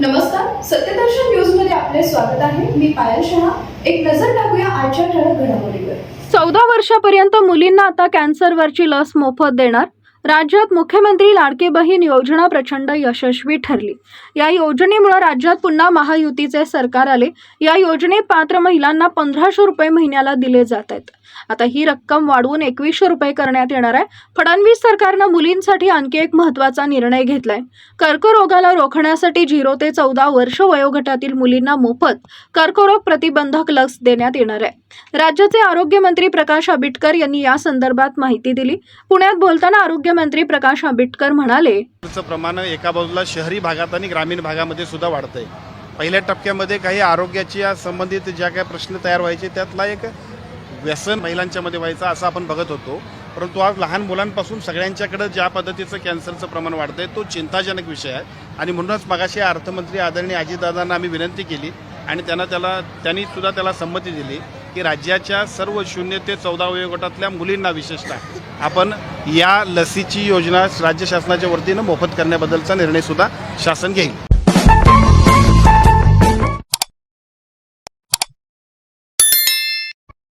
नमस्कार सत्यदर्शन न्यूजमध्ये आपले स्वागत आहे. मी पायल शहा. एक नजर टाकूया आजच्या ठळक घडामोडीवर. चौदा वर्षापर्यंत मुलींना आता कॅन्सरवरची लस मोफत देणार राज्यात मुख्यमंत्री लाडकी बहीण योजना प्रचंड यशस्वी ठरली. या योजनेमुळे राज्यात पुन्हा महायुतीचे सरकार आले. या योजनेत पात्र महिलांना पंधराशे रुपये महिन्याला दिले जात आहेत. आता ही रक्कम वाढवून एकवीसशे रुपये करण्यात येणार आहे. फडणवीस सरकारनं मुलींसाठी आणखी एक महत्त्वाचा निर्णय घेतलाय. कर्करोगाला रोखण्यासाठी झिरो ते चौदा वर्ष वयोगटातील मुलींना मोफत कर्करोग प्रतिबंधक लस देण्यात येणार आहे. राज्याचे आरोग्यमंत्री प्रकाश आंबेडकर यांनी या संदर्भात माहिती दिली. पुण्यात बोलताना आरोग्य आरोग्यमंत्री प्रकाश आंबेडकर म्हणाले प्रमाण एका बाजूला शहरी भागात आणि ग्रामीण भागामध्ये सुद्धा वाढतंय. पहिल्या टप्प्यामध्ये काही आरोग्याच्या संबंधित ज्या काही प्रश्न तयार व्हायचे त्यातला एक व्यसन महिलांच्या मध्ये व्हायचं असं आपण बघत होतो. परंतु आज लहान मुलांपासून सगळ्यांच्याकडे ज्या पद्धतीचं कॅन्सरचं प्रमाण वाढतंय तो चिंताजनक विषय आहे. आणि म्हणूनच मगाशी अर्थमंत्री आदरणीय अजितदादांना आम्ही विनंती केली आणि त्यांना त्याला त्यांनी सुद्धा त्याला संमती दिली. की राज्याच्या सर्व शून्य ते चौदा वयोगटातल्या मुलींना विशेषतः आपण या लसीची योजना राज्य शासनाच्या वतीनं मोफत करण्याबद्दलचा निर्णयसुद्धा शासन घेईल.